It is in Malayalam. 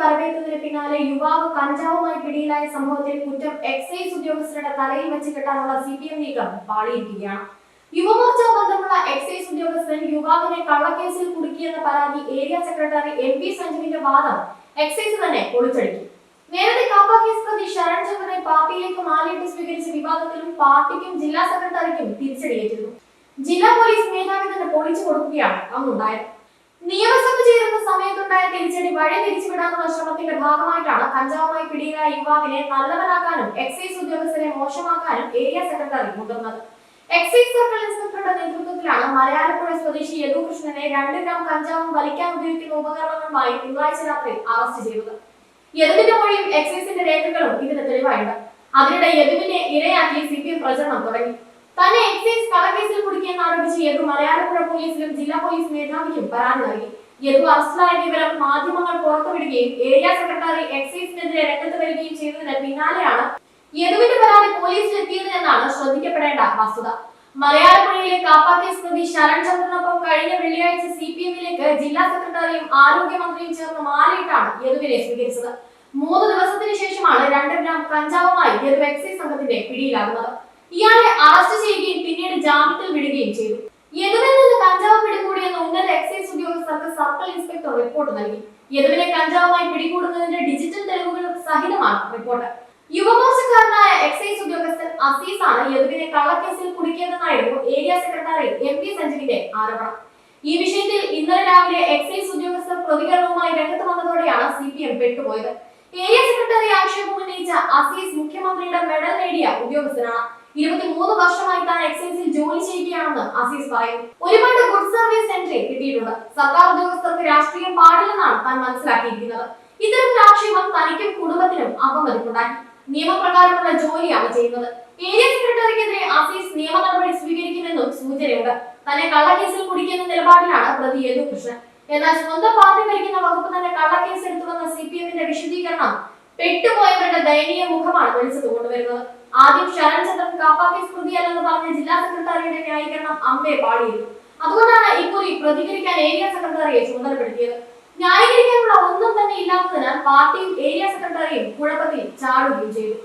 വരവേറ്റതിന് പിന്നാലെ യുവാവ് കഞ്ചാവുമായി പിടിയിലായ സംഭവത്തിൽ കുറ്റം എക്സൈസ് ഉദ്യോഗസ്ഥരുടെ തലയിൽ വെച്ച് കെട്ടാനുള്ള സി പി എം നീക്കം പാളിയിരിക്കുകയാണ് യുവമോർച്ച ബന്ധമുള്ള എക്സൈസ് ഉദ്യോഗസ്ഥൻ യുവാവിനെ കള്ളക്കേസിൽ കുടുക്കിയെന്ന പരാതി ഏരിയ സെക്രട്ടറി എം പി സഞ്ജുവിന്റെ വാദം എക്സൈസ് തന്നെ പൊളിച്ചടുക്കി നേരത്തെ കാപ്പ കേസ് പ്രതി ശരൺ ചന്ദ്രനെ പാർട്ടിയിലേക്ക് മാലിട്ട് സ്വീകരിച്ച വിവാദത്തിലും പാർട്ടിക്കും ജില്ലാ സെക്രട്ടറിക്കും തിരിച്ചടിയേറ്റിരുന്നു. ജില്ലാ പോലീസ് മേധാവി തന്നെ പൊളിച്ചു കൊടുക്കുകയാണ് അന്നുണ്ടായത്. നിയമസഭ ചേരുന്ന തിരിച്ചടി വഴി തിരിച്ചുവിടാനുള്ള ശ്രമത്തിന്റെ ഭാഗമായിട്ടാണ് കഞ്ചാവുമായി പിടിയിലായ യുവാവിനെ നല്ലവനാക്കാനും എക്സൈസ് ഉദ്യോഗസ്ഥരെ മോശമാക്കാനും ഏരിയ സെക്രട്ടറി മുതിർന്നത്. എക്സൈസ് സർക്കിൾ ഇൻസ്പെക്ടറുടെ നേതൃത്വത്തിലാണ് മലയാളപ്പുഴ സ്വദേശി യദുകൃഷ്ണനെ രണ്ട് ഗ്രാം കഞ്ചാവും വലിക്കാൻ ഉപയോഗിക്കുന്ന ഉപകരണങ്ങളുമായി തിങ്കളാഴ്ച രാത്രി അറസ്റ്റ് ചെയ്തത്. യദുവിന്റെ മൊഴിയും എക്സൈസിന്റെ രേഖകളും ഇതിന് തെളിവായുണ്ട് അതിനിടെ യദുവിനെ ഇരയാക്കി സി പി എം പ്രചരണം തുടങ്ങി. തന്നെ എക്സൈസ് കള്ളക്കേസിൽ കുടുക്കിയെന്ന് ആരോപിച്ച് യദു മലയാളപ്പുഴ പോലീസിലും ജില്ലാ പോലീസ് മേധാവിക്കും പരാതി നൽകി. യദു അറസ്റ്റിലായ വിവരം മാധ്യമങ്ങൾ പുറത്തുവിടുകയും ഏരിയ സെക്രട്ടറി എക്സൈസിനെതിരെ രംഗത്ത് വരികയും ചെയ്തതിന് പിന്നാലെയാണ് യദുവിന്റെ പരാതി പോലീസിൽ എത്തിയതെന്നാണ് ശ്രദ്ധിക്കപ്പെടേണ്ട വസ്തുത. മലയാളപ്പുഴയിലെ കാപ്പ സ്മൃതി പ്രതി ശരൺ ചന്ദ്രനൊപ്പം കഴിഞ്ഞ വെള്ളിയാഴ്ച സി പി എമ്മിലേക്ക് ജില്ലാ സെക്രട്ടറിയും ആരോഗ്യമന്ത്രിയും ചേർന്ന് മാലയിട്ടാണ് യദുവിനെ സ്വീകരിച്ചത്. മൂന്ന് ദിവസത്തിന് ശേഷമാണ് രണ്ട് ഗ്രാം കഞ്ചാവുമായി യദു എക്സൈസ് സംഘത്തിന്റെ പിടിയിലാകുന്നത്. ഇയാളെ അറസ്റ്റ് ചെയ്യുകയും പിന്നീട് ജാമ്യത്തിൽ വിടുകയും ചെയ്തു. യദുവിൽ നിന്ന് കഞ്ചാവ് പിടികൂടിയെന്ന് ഉന്നത എക്സൈസ് ഉദ്യോഗസ്ഥർക്ക് സർക്കിൾ ഇൻസ്പെക്ടർ റിപ്പോർട്ട് നൽകി. യദുവിനെ കഞ്ചാവുമായി പിടികൂടുന്നതിന്റെ ഡിജിറ്റൽ തെളിവുകൾ സഹിതമാണ് റിപ്പോർട്ട് യുവമോർച്ചക്കാരനായ എക്സൈസ് ഉദ്യോഗസ്ഥൻ അസീസ് ആണ് യദുവിനെ കള്ളക്കേസിൽ കുടുക്കിയതെന്നായിരുന്നു ഏരിയ സെക്രട്ടറി എം പി സഞ്ജീവിന്റെ ആരോപണം. ഈ വിഷയത്തിൽ ഇന്നലെ രാവിലെ എക്സൈസ് ഉദ്യോഗസ്ഥർ പ്രതികരണവുമായി രംഗത്ത് വന്നതോടെയാണ് സി പി എം പെട്ടുപോയത്. ഏരിയ സെക്രട്ടറി ആക്ഷേപം ഉന്നയിച്ച അസീസ് മുഖ്യമന്ത്രിയുടെ മെഡൽ നേടിയ ഉദ്യോഗസ്ഥനാണ്. ഇരുപത്തിമൂന്ന് വർഷമായി താൻ എക്സൈസിൽ ജോലി ചെയ്യുകയാണെന്ന് അസീസ് പറയുന്നു ഒരുപാട് ഗുഡ് സർവീസ് എൻട്രി കിട്ടിയിട്ടുണ്ട്. സർക്കാർ ഉദ്യോഗസ്ഥർക്ക് രാഷ്ട്രീയം പാടില്ലെന്നാണ് താൻ മനസ്സിലാക്കിയിരിക്കുന്നത്. ഇത്തരത്തിൽ ആക്ഷേപം തനിക്കും കുടുംബത്തിനും അപമതിപ്പുണ്ടാക്കി നിയമപ്രകാരമുള്ള ജോലിയാണ് ചെയ്യുന്നത്. ഏരിയ സെക്രട്ടറിക്കെതിരെ അസീസ് നിയമ നടപടി സ്വീകരിക്കുമെന്നും സൂചനയുണ്ട്. തന്നെ കള്ളക്കേസിൽ കുടിക്കുന്ന നിലപാടിലാണ് പ്രതി യദു കൃഷ്ണൻ എന്നാൽ സ്വന്തം പാർട്ടി ഭരിക്കുന്ന വകുപ്പ് തന്നെ കള്ളക്കേസ് എടുത്തുവന്ന സി പി എമ്മിന്റെ വിശദീകരണം പെട്ടുപോയവരുടെ ദയനീയ മുഖമാണ് വിളിച്ചത് കൊണ്ടുവരുന്നത്. ആദ്യം ശരൺ ചന്ദ്രൻ സ്മൃതിയല്ലെന്ന് പറഞ്ഞ ജില്ലാ സെക്രട്ടറിയുടെ ന്യായീകരണം അമ്മയെ പാടിയിരുന്നു അതുകൊണ്ടാണ് ഇക്കുറി പ്രതികരിക്കാൻ ഏരിയ സെക്രട്ടറിയെ ചുമതലപ്പെടുത്തിയത്. ന്യായീകരിക്കാനുള്ള ഒന്നും തന്നെ ഇല്ലാത്തതിനാൽ പാർട്ടിയും ഏരിയ സെക്രട്ടറിയും കുഴപ്പത്തിൽ ചാടുകയും ചെയ്തു.